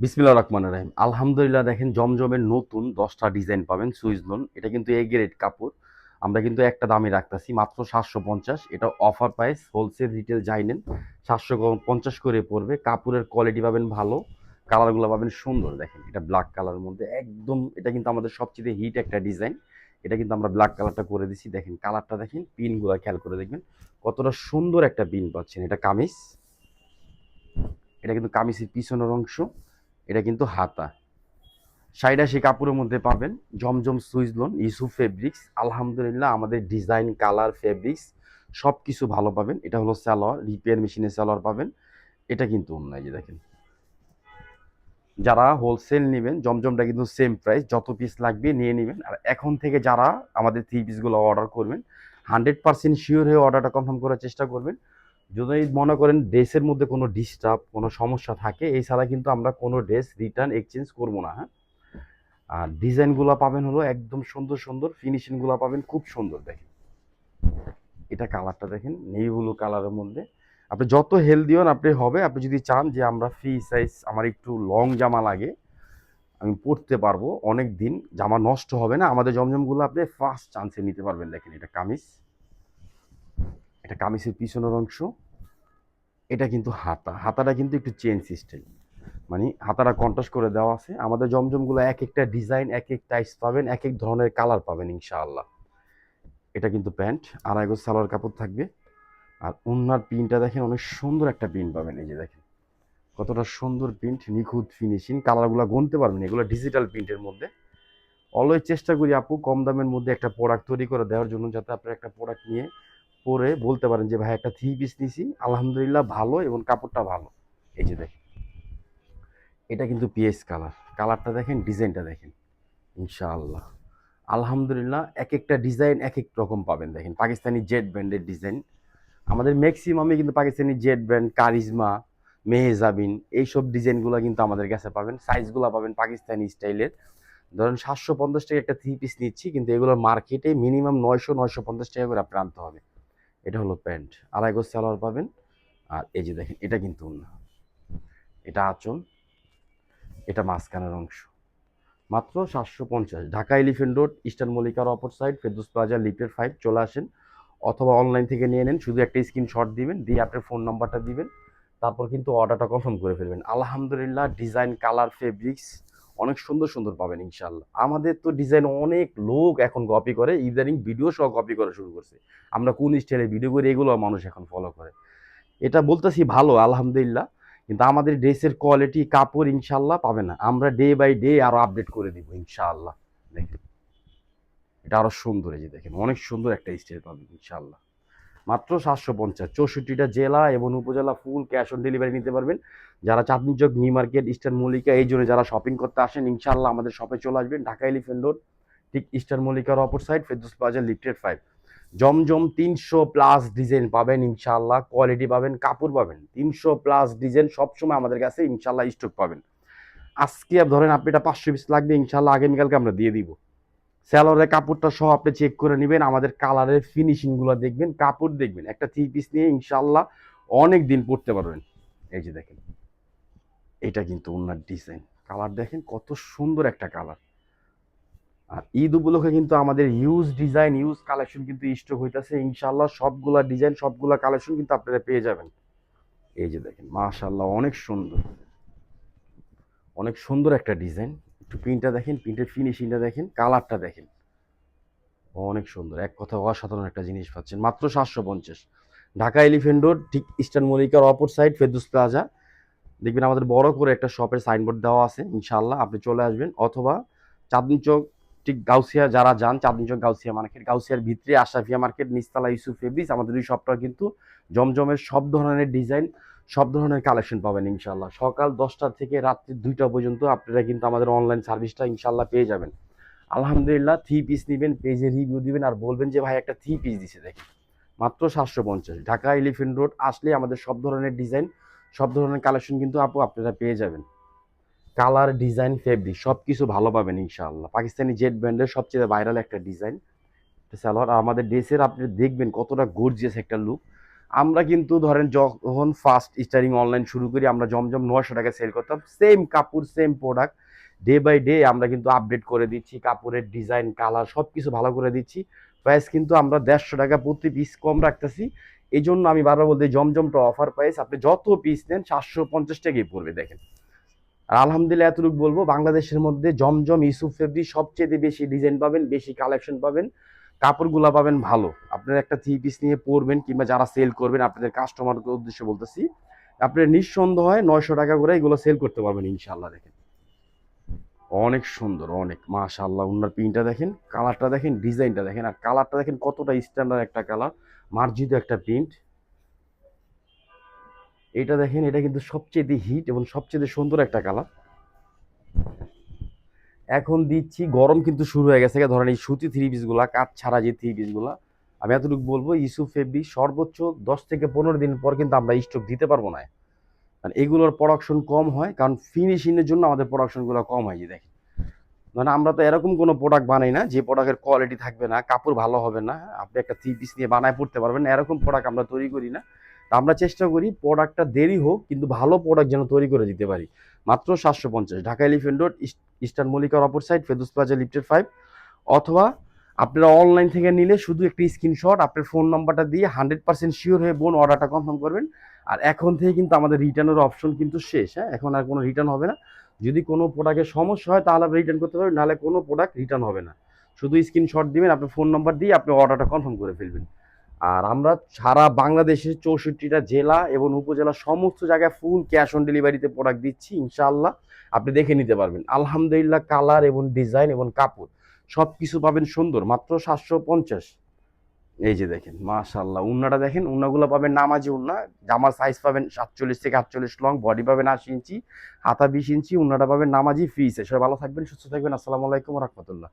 বিসমিল্লাহ রহমান রাহিম। আলহামদুলিল্লাহ দেখেন জমজমের নতুন দশটা ডিজাইন পাবেন সুইচ লোন এটা কিন্তু এ গ্রেড কাপড়। আমরা কিন্তু একটা দামে রাখতেছি, মাত্র সাতশো পঞ্চাশ। এটা অফার প্রাইস হোলসেল রিটেল যাই নেন, সাতশো পঞ্চাশ করে পড়বে। কাপড়ের কোয়ালিটি পাবেন ভালো কালারগুলো পাবেন সুন্দর। দেখেন, এটা ব্ল্যাক কালারের মধ্যে একদম, এটা কিন্তু আমাদের সবচেয়ে হিট একটা ডিজাইন এটা কিন্তু আমরা ব্ল্যাক কালারটা করে দিছি। দেখেন কালারটা দেখেন, পিনগুলো খেয়াল করে দেখবেন। কতটা সুন্দর একটা পিন পাচ্ছেন। এটা কামিজ। এটা কিন্তু কামিজের পিছনের অংশ। এটা কিন্তু হাতা। সাইডা সেই কাপড়ের মধ্যে পাবেন, জমজম সুইচ লোন ইসু ফেব্রিক্স আলহামদুলিল্লাহ আমাদের ডিজাইন কালার ফেব্রিক্স সব কিছু ভালো পাবেন। এটা হলো স্যালোয়ার রিপেয়ার মেশিনের স্যালোয়ার পাবেন। এটা কিন্তু অন্য যে দেখেন। যারা হোলসেল নেবেন, জমজমটা কিন্তু সেম প্রাইস যত পিস লাগবে নিয়ে নেবেন। আর এখন থেকে যারা আমাদের থ্রি পিসগুলো অর্ডার করবেন হান্ড্রেড পার্সেন্ট শিওর হয়ে অর্ডারটা কনফার্ম করার চেষ্টা করবেন। যদি মনে করেন ড্রেসের মধ্যে কোনো ডিস্টার্ব কোনো সমস্যা থাকে এছাড়া কিন্তু আমরা কোনো ড্রেস রিটার্ন এক্সচেঞ্জ করব না হ্যাঁ? আর ডিজাইনগুলো পাবেন হলো একদম সুন্দর সুন্দর ফিনিশিংগুলো পাবেন খুব সুন্দর, দেখেন। এটা কালারটা দেখেন নেই ব্লু কালারের মধ্যে। আপনি যত হেলদি হন আপনি হবে, আপনি যদি চান যে আমরা ফ্রি সাইজ আমার একটু লং জামা লাগে, আমি পরতে পারব অনেক দিন, জামা নষ্ট হবে না, আমাদের জমজমগুলো আপনি ফার্স্ট চান্সে নিতে পারবেন, দেখেন এটা কামিজ। এটা কামিজের পিছনের অংশ। এটা কিন্তু হাতা। হাতাটা কিন্তু একটু চেন সিস্টেম মানে হাতাটা কন্ট্রাস্ট করে দেওয়া আছে। আমাদের জমজমগুলো এক একটা ডিজাইন এক এক টাইস পাবেন, এক এক ধরনের কালার পাবেন ইনশাআল্লাহ। এটা কিন্তু প্যান্ট, আড়াই গজ সালোয়ার কাপড় থাকবে। আর ওনার প্রিন্টটা দেখেন, অনেক সুন্দর একটা প্রিন্ট পাবেন। এই যে দেখেন, কতটা সুন্দর প্রিন্ট, নিখুঁত ফিনিশিং কালারগুলো গুনতে পারবেন এগুলো ডিজিটাল প্রিন্টের মধ্যে। অলওয়েজ চেষ্টা করি আপু, কম দামের মধ্যে একটা প্রোডাক্ট তৈরি করে দেওয়ার জন্য, যাতে আপনার একটা প্রোডাক্ট নিয়ে পরে বলতে পারেন যে, ভাই, একটা থ্রি পিস নিছি, আলহামদুলিল্লাহ ভালো এবং কাপড়টা ভালো। এই যে দেখেন, এটা কিন্তু পিএস কালার। কালারটা দেখেন, ডিজাইনটা দেখেন, ইনশাআল্লাহ। আলহামদুলিল্লাহ এক একটা ডিজাইন এক এক রকম পাবেন। দেখেন, পাকিস্তানি জেড ব্র্যান্ডের ডিজাইন। আমাদের ম্যাক্সিমামে কিন্তু পাকিস্তানি জেড ব্র্যান্ড, কারিজমা, মেহেজাবিন, এইসব ডিজাইনগুলো কিন্তু আমাদের কাছে পাবেন। সাইজগুলো পাবেন পাকিস্তানি স্টাইলের। ধরেন, সাতশো পঞ্চাশ টাকা একটা থ্রি পিস নিচ্ছি, কিন্তু এগুলোর মার্কেটে মিনিমাম নয়শো নয়শো পঞ্চাশ টাকা করে আপনার আনতে হবে। এটা হলো প্যান্ট। আড়াই গোজ সালোয়ার পাবেন। আর এই যে দেখেন, এটা কিন্তু না এটা আঁচল, এটা মাঝখানের অংশ। মাত্র সাতশো পঞ্চাশ। ঢাকা এলিফেন্ট রোড, ইস্টার্ন মল্লিকার অপর সাইড, ফেরদুস প্লাজা, লিফটের ফাইভ, চলে আসেন। অথবা অনলাইন থেকে নিয়ে নেন। শুধু একটা স্ক্রিনশট দিবেন, দিয়ে আপনার ফোন নাম্বারটা দিবেন। তারপর কিন্তু অর্ডারটা কনফার্ম করে ফেলবেন। আলহামদুলিল্লাহ ডিজাইন কালার ফেব্রিক্স অনেক সুন্দর সুন্দর পাবেন ইনশাল্লাহ আমাদের তো ডিজাইন অনেক লোক এখন কপি করে, ইদানিং ভিডিও সহ কপি করা শুরু করছে। আমরা কোন স্টাইলে ভিডিও করি এগুলো মানুষ এখন ফলো করে। এটা বলতেছি ভালো, আলহামদুলিল্লাহ। কিন্তু আমাদের ড্রেসের কোয়ালিটি কাপড় ইনশাল্লাহ পাবে না। আমরা ডে বাই ডে আরও আপডেট করে দিব, ইনশাআল্লাহ। দেখেন। এটা আরও সুন্দর এই যে দেখেন, অনেক সুন্দর একটা স্টাইল পাবেন, ইনশাআল্লাহ। মাত্র সাতশো পঞ্চাশ। চৌষট্টিটা জেলা এবং উপজেলা ফুল ক্যাশ অন ডেলিভারি নিতে পারবেন। যারা Chandni Chowk new market, eastern Mallika, এই জন্য যারা শপিং করতে আসেন ইনশাল্লাহ আমাদের শপে চলে আসবেন। ঢাকা এলিফেন্ট রোড, ঠিক ইস্টার্ন মল্লিকার অপর side Ferdous plaza lifted five Zamzam তিনশো প্লাস ডিজাইন পাবেন ইনশাল্লাহ কোয়ালিটি পাবেন, কাপড় পাবেন। তিনশো প্লাস ডিজাইন সবসময় আমাদের কাছে ইনশাল্লাহ স্টক পাবেন। আজকে ধরেন আপনি এটা পাঁচশো পিস লাগবে ইনশাল্লাহ আগামীকালকে আমরা দিয়ে দিব। স্যালোয়ারের কাপড়টা সহ আপনি চেক করে নেবেন, আমাদের কালারের ফিনিশিংগুলো দেখবেন, কাপড় দেখবেন। একটা থ্রি পিস নিয়ে ইনশাল্লাহ অনেক দিন পরতে পারবেন। এই যে দেখেন, এটা কিন্তু ওনার ডিজাইন কালার দেখেন কত সুন্দর একটা কালার আর ঈদ উপলক্ষে কিন্তু আমাদের ইউজ ডিজাইন ইউজ কালেকশন কিন্তু স্টক হইতাছে। ইনশাল্লাহ সবগুলা ডিজাইন সবগুলা কালেকশন কিন্তু আপনারা পেয়ে যাবেন। এই যে দেখেন মাশাল্লাহ অনেক সুন্দর। অনেক সুন্দর একটা ডিজাইন একটু প্রিন্টটা দেখেন প্রিন্টের ফিনিশিংটা দেখেন কালারটা দেখেন। অনেক সুন্দর, এক কথা অসাধারণ একটা জিনিস পাচ্ছেন, মাত্র সাতশো পঞ্চাশ। ঢাকা এলিফেন্ট রোড ঠিক ইস্টার্ন মল্লিকার অপর সাইড ফেরদুস প্লাজা দেখবেন আমাদের বড় করে একটা শপের সাইনবোর্ড দেওয়া আছে ইনশাল্লাহ আপনি চলে আসবেন, অথবা চাঁদনি চক ঠিক গাউসিয়া, যারা যান চাঁদনি চক গাউসিয়া মার্কেট গাউসিয়ার ভিতরে আশাফিয়া মার্কেট নিস্তালা ইউসুফ ফেব্রিক্স আমাদের দুই শপটা কিন্তু জমজমের সব ধরনের ডিজাইন সব ধরনের কালেকশন পাবেন ইনশাল্লাহ সকাল দশটা থেকে রাত্রি দুইটা পর্যন্ত আপনারা কিন্তু আমাদের অনলাইন সার্ভিসটা ইনশাল্লাহ পেয়ে যাবেন। আলহামদুলিল্লাহ থ্রি পিস নেবেন পেজে রিভিউ দিবেন আর বলবেন যে, ভাই, একটা থ্রি পিস দিছে, দেখেন। মাত্র সাতশো পঞ্চাশ। ঢাকা এলিফেন্ট রোড আসলে আমাদের সব ধরনের ডিজাইন সব ধরনের কালেকশন কিন্তু আপু আপনারা পেয়ে যাবেন। কালার ডিজাইন ফেব্রিক সব কিছু ভালো পাবেন ইনশাআল্লাহ। পাকিস্তানি জেড ব্র্যান্ডের সবচেয়ে ভাইরাল একটা ডিজাইন সালোয়ার আর আমাদের ড্রেসের আপনি দেখবেন কতটা গর্জিয়াস একটা লুক আমরা কিন্তু ধরেন যখন ফার্স্ট স্টারিং অনলাইন শুরু করি, আমরা জমজম নয়শো টাকা সেল করতাম। সেম কাপড় same product day by day আমরা কিন্তু আপডেট করে দিচ্ছি, কাপড়ের ডিজাইন কালার সব কিছু ভালো করে দিচ্ছি। প্রাইস কিন্তু আমরা দেড়শো টাকা প্রতি পিস কম রাখতেছি। এই জন্য আমি বারবার বলতে, জমজমটা অফার প্রাইস আপনি যত পিস নেন, সাতশো পঞ্চাশ টাকাই পড়বে, দেখেন। আর আলহামদুলিল্লাহ এতটুকু বলব, বাংলাদেশের মধ্যে জমজম, ইউসুফ ফেব্রি সবচেয়ে বেশি ডিজাইন পাবেন, বেশি কালেকশন পাবেন। কাপড়গুলো পাবেন ভালো। আপনার একটা থ্রি পিস নিয়ে পরবেন কিংবা যারা সেল করবেন, আপনাদের কাস্টমারকে উদ্দেশ্যে বলতেছি আপনার নিঃসন্দেহ হয় নয়শো টাকা করে এগুলো সেল করতে পারবেন ইনশাল্লাহ দেখেন। অনেক সুন্দর, অনেক, মাশাআল্লাহ উনার প্রিন্টটা দেখেন কালারটা দেখেন ডিজাইনটা দেখেন, আর কালারটা দেখেন কতটা স্ট্যান্ডার্ড একটা কালার মার্জিত একটা প্রিন্ট এটা দেখেন, এটা কিন্তু সবচেয়ে হিট এবং সবচেয়ে সুন্দর একটা কালার এখন দিচ্ছি, গরম কিন্তু শুরু হয়ে গেছে। ধরেন এই সুতি থ্রি পিসগুলা কাঠ ছাড়া যে থ্রি পিসগুলা আমি এতটুকু বলব ইস্যু ফেব্রি সর্বোচ্চ দশ থেকে পনেরো দিন পর কিন্তু আমরা স্টক দিতে পারব না। কারণ এগুলোর প্রোডাকশন কম হয়, কারণ ফিনিশিংয়ের জন্য আমাদের প্রোডাকশনগুলো কম হয়, যে দেখেন। মানে আমরা তো এরকম কোনো প্রোডাক্ট বানাই না, যে প্রোডাক্টের কোয়ালিটি থাকবে না, কাপড় ভালো হবে না, আপনি একটা থ্রি পিস নিয়ে বানায় পড়তে পারবেন এরকম প্রোডাক্ট আমরা তৈরি করি না। আমরা চেষ্টা করি প্রোডাক্টটা দেরি হোক, কিন্তু ভালো প্রোডাক্ট যেন তৈরি করে দিতে পারি। মাত্র সাতশো পঞ্চাশ। ঢাকা এলিফেন্ট রোড ইস্টার্ন মল্লিকার অপর side Ferdous plaza lifted five অথবা আপনারা অনলাইন থেকে নিলে শুধু একটি স্ক্রিনশট আপনার ফোন নাম্বারটা দিয়ে হান্ড্রেড পার্সেন্ট শিওর হয়ে বোন অর্ডারটা কনফার্ম করবেন। আর এখন থেকে কিন্তু আমাদের রিটার্নের অপশন কিন্তু শেষ হ্যাঁ? এখন আর কোনো রিটার্ন হবে না। যদি কোনো প্রোডাক্টের সমস্যা হয়, তাহলে আপনি রিটার্ন করতে পারবেন, নাহলে কোনো প্রোডাক্ট রিটার্ন হবে না। শুধু স্ক্রিনশট দিবেন, আপনার ফোন নাম্বার দিয়ে আপনি অর্ডারটা কনফার্ম করে ফেলবেন। আর আমরা সারা বাংলাদেশের চৌষট্টিটা জেলা এবং উপজেলা সমস্ত জায়গায় ফুল ক্যাশ অন ডেলিভারিতে প্রোডাক্ট দিচ্ছি, ইনশাআল্লাহ। আপনি দেখে নিতে পারবেন। আলহামদুলিল্লাহ কালার এবং ডিজাইন এবং কাপড় সব কিছু পাবেন সুন্দর, মাত্র সাতশো পঞ্চাশ। এই যে দেখেন মাশাল্লাহ উন্নাটা দেখেন, উন্নাগুলো পাবেন নামাজি উন্না, জামার সাইজ পাবেন সাতচল্লিশ থেকে আটচল্লিশ লং বডি পাবেন আশি ইঞ্চি, হাতা বিশ ইঞ্চি, উন্নাটা পাবেন নামাজি ফিসে সবাই ভালো থাকবেন, সুস্থ থাকবেন, আসসালামু আলাইকুম রহমতুল্লাহ।